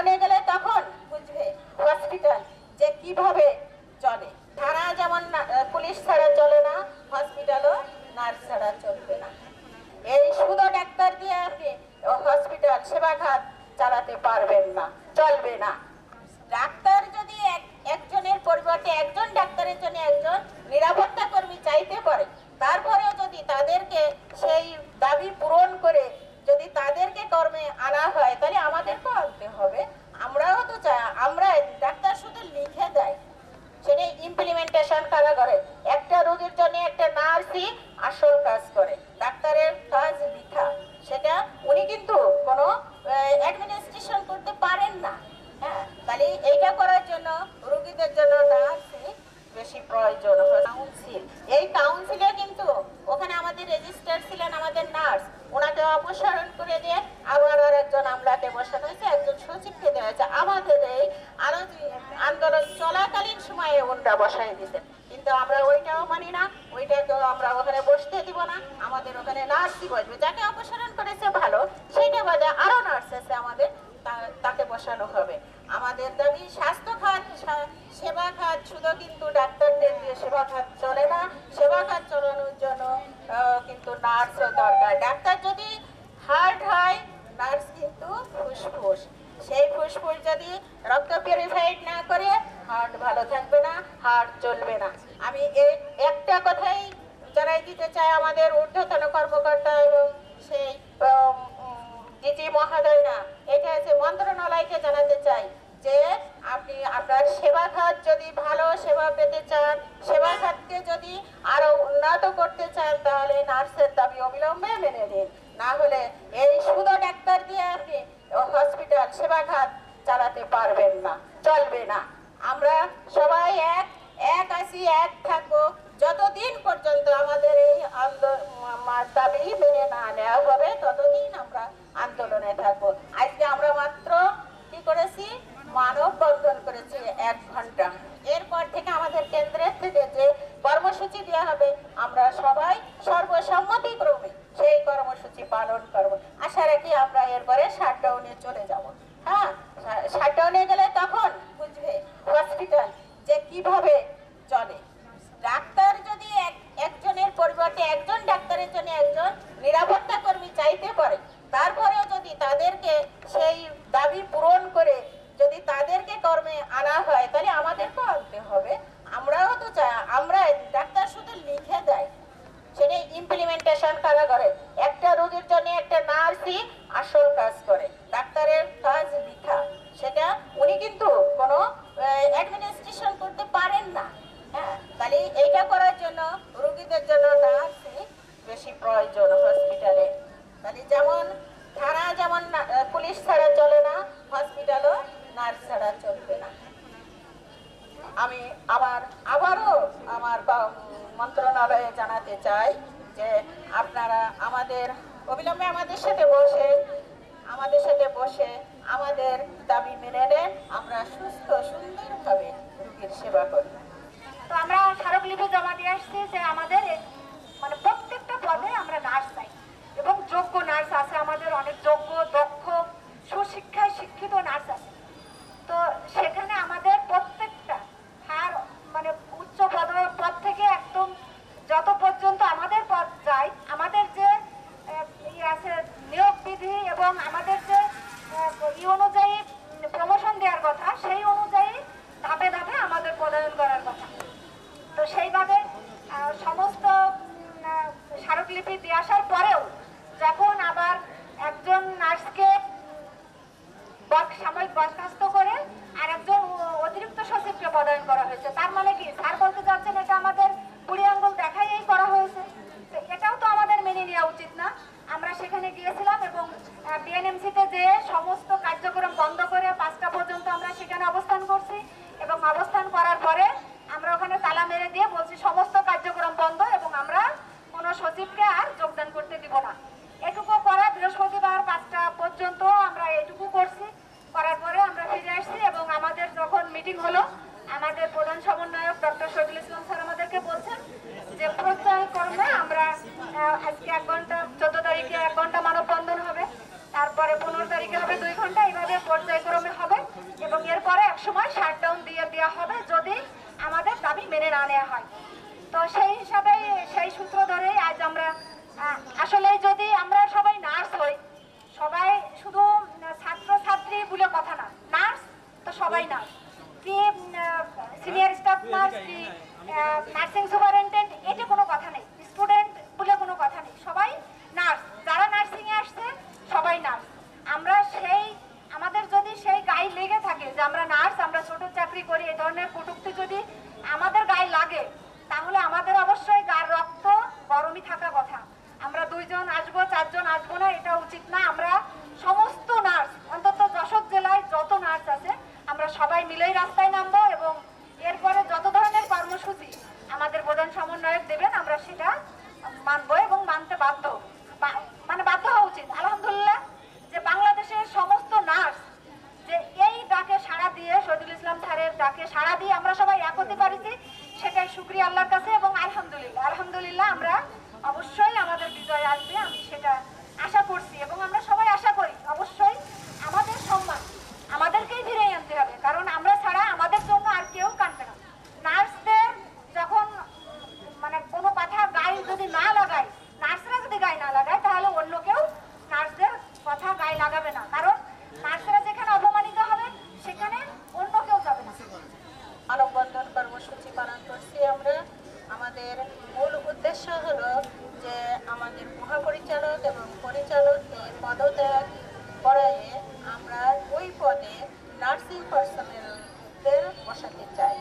শাটডাউনে ওনরা বসাই দিতেন কিন্তু আমরা ওইটাও মানি না ওইটাকেও আমরা ওখানে বসতে দিব না। আমাদের ওখানে নার্সই বসবে, যাকে অপসারণ করেছে ভালো সেইটা বাদে আরও নার্স আছে আমাদের তাকে বসানো হবে। আমাদের দাবি, স্বাস্থ্য খাত সেবা খাত শুধু কিন্তু ডাক্তারদের দিয়ে সেবা খাত চলে না, সেবা খাত চালানোর জন্য কিন্তু নার্সও দরকার। ডাক্তার যদি হার্ট হয়, নার্স কিন্তু ফুসফুস। সেই ফুসফুস যদি রক্ত পিউরিফাইড না করে হার্ট ভালো থাকবে না হার্ট চলবে না। আমি এই একটা কথাই জানাই দিতে চাই আমাদের ঊর্ধ্বতন কর্মকর্তা এবং সেই দিদি মহাদয়রা। এটা হচ্ছে মন্ত্রণালয়কে জানাতে চাই যে আপনি আপনার সেবা খাত যদি ভালো সেবা পেতে চান সেবা খাতকে যদি আরও উন্নত করতে চান, তাহলে নার্সের দাবি অবিলম্বে মেনে নিন। না হলে এই শুধু ডাক্তার দিয়ে আপনি হসপিটাল সেবা খাত চালাতে পারবেন না, চলবে না। আমরা সবাই এক এক আসি এক থাকব। যতদিন পর্যন্ত আমাদের এই দাবি মেনে না নেওয়া হবে, ততদিন আমরা আন্দোলনে থাকব। আজকে আমরা মাত্র কি করেছি? মানব বন্ধন করেছি এক ঘণ্টা। এরপর থেকে আমাদের কেন্দ্রের থেকে যে কর্মসূচি দেওয়া হবে, আমরা সবাই সর্বসম্মতিক্রমে সেই কর্মসূচি পালন করব। আশা রাখি আমরা এরপরে শাটডাউনে চলে করার জন্য, রোগীদের জন্য নার্সই বেশি প্রয়োজন হসপিটালে তাহলে যেমন থানা যেমন পুলিশ ছাড়া চলে না হসপিটালও নার্স ছাড়া চলবে না। আমি আবার, আবারও আমার মন্ত্রণালয়ে জানাতে চাই যে আপনারা আমাদের অবিলম্বে আমাদের সাথে বসে, আমাদের সাথে বসে আমাদের দাবি মেনে নেন। আমরা সুস্থ, সুন্দরভাবে রোগীর সেবা করি তো আমরা স্মারকলিপি জমা দিয়ে আসছি যে আমাদের মানে প্রত্যেকটা পদে আমরা নার্স চাই। এবং যোগ্য নার্স আছে আমাদের, অনেক যোগ্য, দক্ষ, সুশিক্ষায় শিক্ষিত নার্স আছে। তো সেখানে আমাদের প্রত্যেকটা হার মানে উচ্চ পদ পদ থেকে একদম যত পর্যন্ত আমাদের পদ যায় আমাদের যে আহ, ই আছে নিয়োগ বিধি এবং আমাদের যে আহ, ই অনুযায়ী প্রমোশন দেওয়ার কথা সেই অনুযায়ী ধাপে ধাপে আমাদের পদায়ন করার কথা তো সেইভাবে আহ, সমস্ত উম, আহ, স্মারকলিপি দিয়ে আসার পরেও যখন আবার একজন নার্সকে সাময়িক বরখাস্ত করে আর একজন অতিরিক্ত সচিবকে পদায়ন করা হয়েছে, তার মানে কি? স্যার বলতে চাচ্ছেন এটা আমাদের বুড়ি আঙ্গুল দেখাইয়েই করা হয়েছে। এটাও তো আমাদের মেনে নেওয়া উচিত না। আমরা সেখানে গিয়েছিলাম এবং বিএনএমসিতে যে সমস্ত তারপরে পনেরো তারিখে হবে, দুই ঘণ্টা। এইভাবে পর্যায়ক্রমে হবে এবং এরপরে এক সময় শাটডাউন দিয়ে দেওয়া হবে যদি আমাদের দাবি মেনে না নেওয়া হয়। তো সেই হিসাবে, সেই সূত্র ধরেই আজ আমরা আসলে যদি আমরা সবাই নার্স হই, সবাই শুধু ছাত্র ছাত্রী বলে কথা না নার্স তো সবাই নার্স কি সিনিয়র স্টাফ নার্স কি নার্সিং সুপার আমাদের মূল উদ্দেশ্য হলো যে আমাদের মহাপরিচালক এবং পরিচালককে পদত্যাগ করাইয়ে আমরা ওই পদে নার্সিং পার্সোনেলদের বসাতে চাই।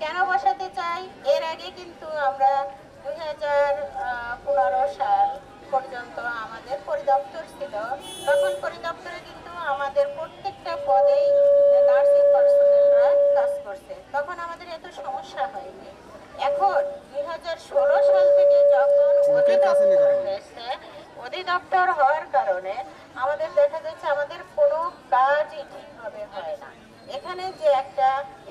কেন বসাতে চাই? এর আগে কিন্তু আমরা দুই হাজার পনেরো সাল পর্যন্ত আমাদের পরিদপ্তর ছিল। তখন পরিদপ্তরে কিন্তু আমাদের প্রত্যেকটা পদেই নার্সিং পার্সোনেলরা কাজ করছে। তখন আমাদের এত সমস্যা হয়নি। এখন সাল থেকে যখন অধিদপ্তর হয়েছে অধিদপ্তর হওয়ার কারণে আমাদের দেখা যাচ্ছে আমাদের কোনো কাজই ঠিকভাবে হয় না। এখানে যে একটা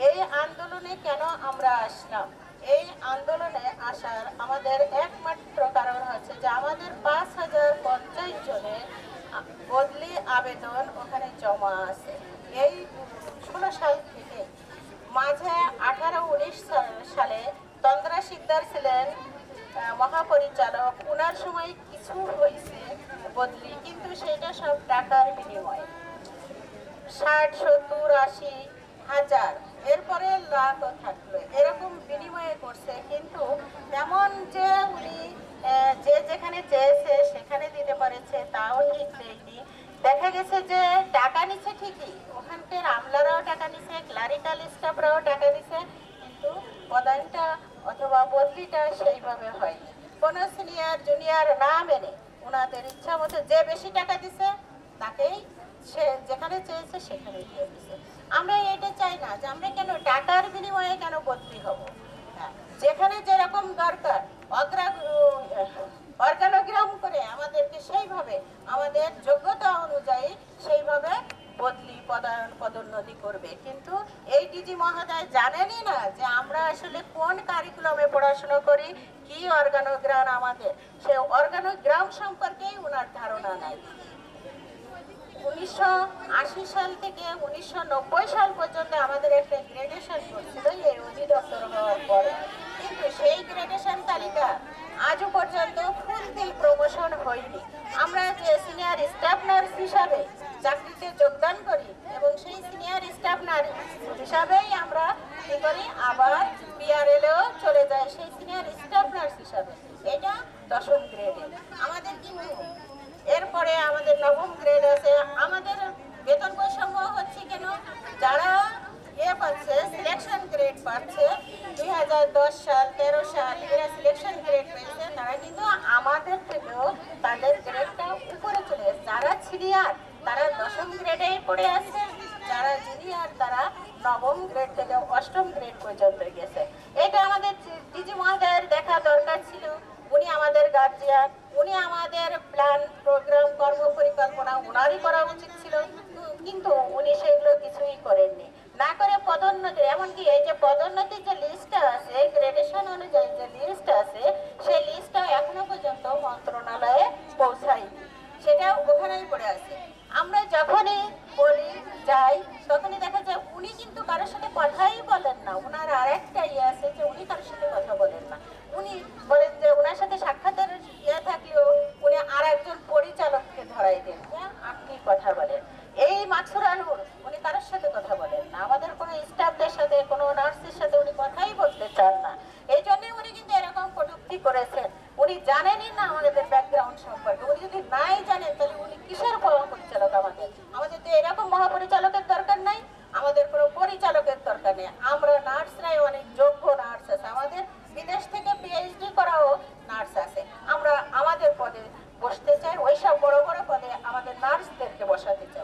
এই আন্দোলনে কেন আমরা আসলাম? এই আন্দোলনে আসার আমাদের একমাত্র কারণ হচ্ছে যে আমাদের পাঁচ হাজার পঞ্চাশ জনের বদলি আবেদন ওখানে জমা আছে। এই ষোলো সাল থেকে মাঝে আঠারো উনিশ সালে তন্দ্রা সিকদার ছিলেন মহাপরিচালক। ওনার সময় কিছু হয়েছে বদলি, কিন্তু সেটা সব টাকার বিনিময়। ষাট, সত্তর, আশি হাজার, এরপরে লাখও থাকল। এরকম বিনিময়ে করছে, কিন্তু তেমন যে উনি যে যেখানে চেয়েছে সেখানে দিতে পারেছে, তাও ঠিক দেয়নি দেখা গেছে যে টাকা নিচ্ছে ঠিকই, ওখানকার আমলারাও টাকা নিছে, ক্লারিক্যাল স্টাফরাও টাকা নিছে, কিন্তু প্রদানটা অথবা বদলিটা সেইভাবে হয়নি। কোনো সিনিয়র জুনিয়র না মেনে ওনাদের ইচ্ছা মতো যে বেশি টাকা দিছে তাকেই সে যেখানে চেয়েছে সেখানে দিয়ে দিছে। আমরা এটা চাই না যে আমরা কেন টাকার বিনিময়ে কেন বদলি হব। হ্যাঁ, যেখানে যেরকম দরকার অগ্রা অর্গানোগ্রাম করে আমাদেরকে সেইভাবে আমাদের যোগ্যতা অনুযায়ী সেইভাবে বদলি, পদায়ন, পদোন্নতি করবে। কিন্তু এই ডিজি মহোদয় জানেনই না যে আমরা আসলে কোন কারিকুলামে পড়াশোনা করি, কি অর্গানোগ্রাম আমাদের। সে অর্গানোগ্রাম সম্পর্কেই ওনার ধারণা নাই। উনিশশো আশি সাল থেকে উনিশশো নব্বই সাল পর্যন্ত আমাদের একটা গ্রেডেশন করছিল এই অধিদপ্তর হওয়ার পরে। সেই গ্রেডেশন তালিকা আজও পর্যন্ত ফুলফিল প্রমোশন হয়নি। আমরা যে সিনিয়র স্টাফ নার্স হিসাবে চাকরিতে যোগদান করি এবং সেই সিনিয়র স্টাফ নার্স হিসাবেই আমরা কি করি, আবার বিআরএলেও চলে যায় সেই সিনিয়র স্টাফ নার্স হিসাবে। এটা দশম গ্রেডে আমাদের কিন্তু এরপরে আমাদের নবম গ্রেড আছে। আমাদের বেতন বৈষম্য হচ্ছে কেন? যারা এ পাচ্ছে সিলেকশন গ্রেড পাচ্ছে দুই হাজার দশ সাল, তেরো সাল এরা সিলেকশন গ্রেড পেয়েছে, তারা কিন্তু আমাদের থেকেও তাদের গ্রেডটা উপরে চলে এসেছে। যারা সিনিয়র তারা দশম গ্রেডেই পড়ে আছে। যারা জুনিয়র তারা নবম গ্রেড থেকে অষ্টম গ্রেড পর্যন্ত গেছে। এটা আমাদের ডিজি মহোদয়ের দেখা দরকার ছিল। উনি আমাদের গার্জিয়ান উনি আমাদের প্ল্যান প্রোগ্রাম কর্ম পরিকল্পনা ওনারই করা উচিত ছিল। কিন্তু উনি সেগুলো কিছুই করেননি। না করে পদোন্নতি, এমনকি এই যে পদোন্নতির যে লিস্টটা আছে গ্রেডেশন অনুযায়ী যে লিস্ট আছে, সেই লিস্টটাও এখনও পর্যন্ত মন্ত্রণালয়ে পৌঁছায়নি। সেটাও ওখানেই পড়ে আছে। আমরা যখনই বলি, যাই, তখনই দেখা যায় উনি কিন্তু কারোর সাথে কথাই বলেন না। ওনার আর একটা ইয়ে আছে যে উনি কারোর সাথে কথা বলেন না উনি বলেন যে ওনার সাথে সাক্ষাতের ইয়ে থাকলেও উনি আর একজন পরিচালককে ধরাই দেন যে আপনি কথা বলেন এই মাছুরানুর উনি কারোর সাথে কথা বলেন না আমাদের কোনো স্টাফদের সাথে কোনো নার্সের সাথে উনি কথাই বলতে চান না এই জন্যই উনি কিন্তু এরকম কটূক্তি করেছেন। উনি জানেনই না আমাদের ব্যাকগ্রাউন্ড সম্পর্কে। উনি যদি নাই জানেন, তাহলে উনি কিসের মহাপরিচালক আমাদের? আমাদের তো এরকম মহাপরিচালকের দরকার নাই, আমাদের কোনো পরিচালকের দরকার নেই। আমরা নার্সরাই অনেক যোগ্য নার্স আছে। আমাদের বিদেশ থেকে পিএইচডি করাও নার্স আছে। আমরা আমাদের পদে বসতে চাই, ওইসব বড় বড় পদে আমাদের নার্সদেরকে বসাতে চাই।